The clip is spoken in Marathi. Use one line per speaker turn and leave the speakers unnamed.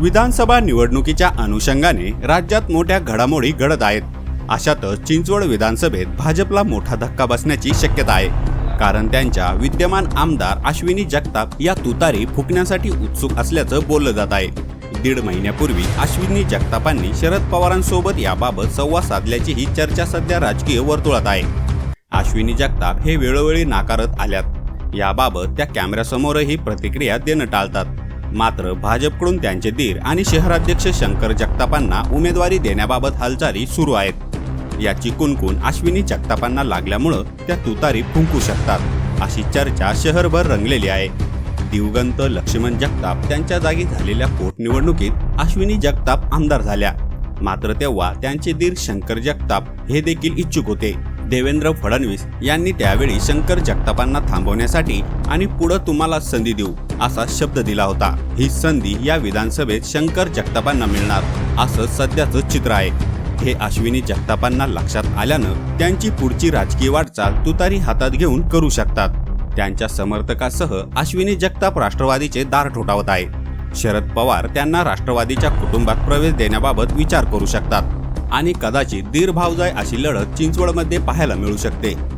विधानसभा निवडणुकीच्या अनुषंगाने राज्यात मोठ्या घडामोडी घडत आहेत. अशातच चिंचवड विधानसभेत भाजपला मोठा धक्का बसण्याची शक्यता आहे. कारण त्यांच्या विद्यमान आमदार अश्विनी जगताप या तुतारी फुकण्यासाठी उत्सुक असल्याचं बोललं जात आहे. दीड महिन्यापूर्वी अश्विनी जगतापांनी शरद पवारांसोबत याबाबत संवाद साधल्याचीही चर्चा सध्या राजकीय वर्तुळात आहे. अश्विनी जगताप हे वेळोवेळी नाकारत आल्यात. याबाबत त्या कॅमेऱ्यासमोरही प्रतिक्रिया देणं टाळतात. मात्र भाजपकडून त्यांचे धीर आणि शहराध्यक्ष शंकर जगतापांना उमेदवारी देण्याबाबत हालचाली सुरू आहेत. याची कुणकुण अश्विनी जगतापांना लागल्यामुळं त्या तुतारी फुंकू शकतात अशी चर्चा शहरभर रंगलेली आहे. दिवगंत लक्ष्मण जगताप त्यांच्या जागी झालेल्या पोटनिवडणुकीत अश्विनी जगताप आमदार झाल्या. मात्र तेव्हा त्यांचे दीर शंकर जगताप हे देखील इच्छुक होते. देवेंद्र फडणवीस यांनी त्यावेळी शंकर जगतापांना थांबवण्यासाठी आणि पुढं तुम्हाला संधी देऊ. असा शब्द दिला होता. ही संधी या विधानसभेत शंकर जगतापांना मिळणार असं सध्याचं चित्र आहे. हे अश्विनी जगतापांना लक्षात आल्यानं त्यांची पुढची राजकीय वाटचाल तुतारी हातात घेऊन करू शकतात. त्यांच्या समर्थकासह अश्विनी जगताप राष्ट्रवादीचे दार ठोठावत आहे शरद पवार त्यांना राष्ट्रवादीच्या कुटुंबात प्रवेश देण्याबाबत विचार करू शकतात आणि कदाचित दीर अशी लढत चिंचवडमध्ये पाहायला मिळू शकते.